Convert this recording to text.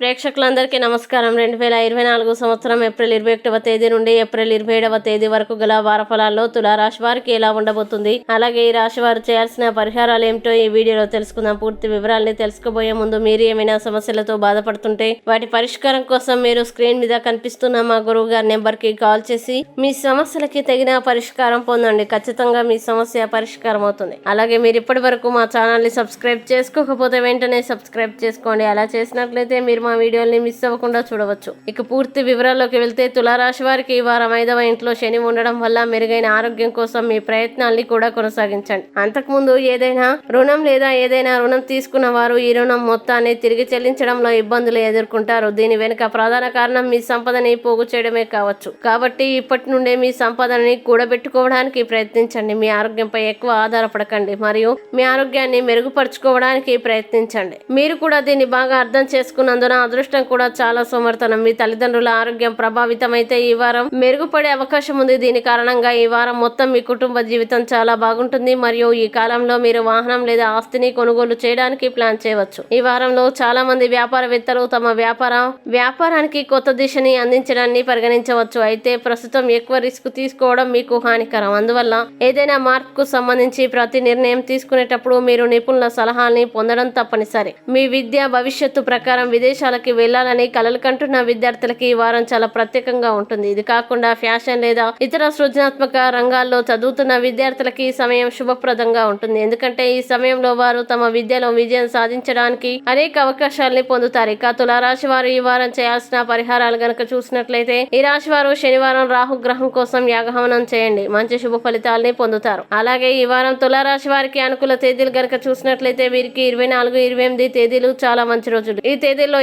ప్రేక్షకులందరికీ నమస్కారం. రెండు వేల ఇరవై నాలుగు సంవత్సరం ఏప్రిల్ ఇరవై ఒకటవ తేదీ నుండి ఏప్రిల్ ఇరవై ఏడవ తేదీ వరకు గల వార ఫలాల్లో తులారాశి వారికి ఎలా ఉండబోతుంది? అలాగే ఈ రాశి వారు చేయాల్సిన పరిహారాలు ఏమిటో ఈ వీడియోలో తెలుసుకుందాం. పూర్తి వివరాల్ని తెలుసుకోబోయే ముందు మీరు ఏమైనా సమస్యలతో బాధపడుతుంటే వాటి పరిష్కారం కోసం మీరు స్క్రీన్ మీద కనిపిస్తున్న మా గురువు గారి నెంబర్కి కాల్ చేసి మీ సమస్యలకి తగిన పరిష్కారం పొందండి. ఖచ్చితంగా మీ సమస్య పరిష్కారం అవుతుంది. అలాగే మీరు ఇప్పటి వరకు మా ఛానల్ని సబ్స్క్రైబ్ చేసుకోకపోతే వెంటనే సబ్స్క్రైబ్ చేసుకోండి. అలా చేసినట్లయితే మీరు మా వీడియోల్ని మిస్ అవ్వకుండా చూడవచ్చు. ఇక పూర్తి వివరాల్లోకి వెళ్తే తులారాశి వారికి ఈ వారం ఐదవ ఇంట్లో శని ఉండడం వల్ల మెరుగైన ఆరోగ్యం కోసం మీ ప్రయత్నాల్ని కూడా కొనసాగించండి. అంతకుముందు ఏదైనా రుణం లేదా ఏదైనా రుణం తీసుకున్న వారు ఈ రుణం మొత్తాన్ని తిరిగి చెల్లించడంలో ఇబ్బందులు ఎదుర్కొంటారు. దీని వెనుక ప్రధాన కారణం మీ సంపదని పోగు చేయడమే కావచ్చు. కాబట్టి ఇప్పటి నుండే మీ సంపదని కూడబెట్టుకోవడానికి ప్రయత్నించండి. మీ ఆరోగ్యంపై ఎక్కువ ఆధారపడకండి మరియు మీ ఆరోగ్యాన్ని మెరుగుపరుచుకోవడానికి ప్రయత్నించండి. మీరు కూడా దీన్ని బాగా అర్థం చేసుకున్నందున అదృష్టం కూడా చాలా సమర్థనం మీ తల్లిదండ్రుల ఆరోగ్యం ప్రభావితమైతే ఈ వారం మెరుగుపడే అవకాశం ఉంది. దీని కారణంగా ఈ వారం మొత్తం మీ కుటుంబ జీవితం చాలా బాగుంటుంది. మరియు ఈ కాలంలో మీరు వాహనం లేదా ఆస్తిని కొనుగోలు చేయడానికి ప్లాన్ చేయవచ్చు. ఈ వారంలో చాలా మంది వ్యాపారవేత్తలు తమ వ్యాపార వ్యాపారానికి కొత్త దిశని అందించడాన్ని పరిగణించవచ్చు. అయితే ప్రస్తుతం ఎక్కువ రిస్క్ తీసుకోవడం మీకు హానికరం. అందువల్ల ఏదైనా మార్పుకు సంబంధించి ప్రతి నిర్ణయం తీసుకునేటప్పుడు మీరు నిపుణుల సలహాల్ని పొందడం తప్పనిసరి. మీ విద్య భవిష్యత్తు ప్రకారం విదేశ ప్రదేశాలకి వెళ్ళాలని కలలు కంటున్న విద్యార్థులకి ఈ వారం చాలా ప్రత్యేకంగా ఉంటుంది. ఇది కాకుండా ఫ్యాషన్ లేదా ఇతర సృజనాత్మక రంగాల్లో చదువుతున్న విద్యార్థులకి ఈ సమయం శుభప్రదంగా ఉంటుంది. ఎందుకంటే ఈ సమయంలో వారు తమ విద్యలో విజయం సాధించడానికి అనేక అవకాశాలని పొందుతారు. ఇక తులారాశి వారు ఈ వారం చేయాల్సిన పరిహారాలు గనక చూసినట్లయితే ఈ రాశి వారు శనివారం రాహుగ్రహం కోసం యాగహవనం చేయండి. మంచి శుభ ఫలితాలని పొందుతారు. అలాగే ఈ వారం తులారాశి వారికి అనుకూల తేదీలు గనక చూసినట్లయితే వీరికి ఇరవై నాలుగు ఇరవై ఎనిమిది తేదీలు చాలా మంచి రోజులు. ఈ తేదీల్లో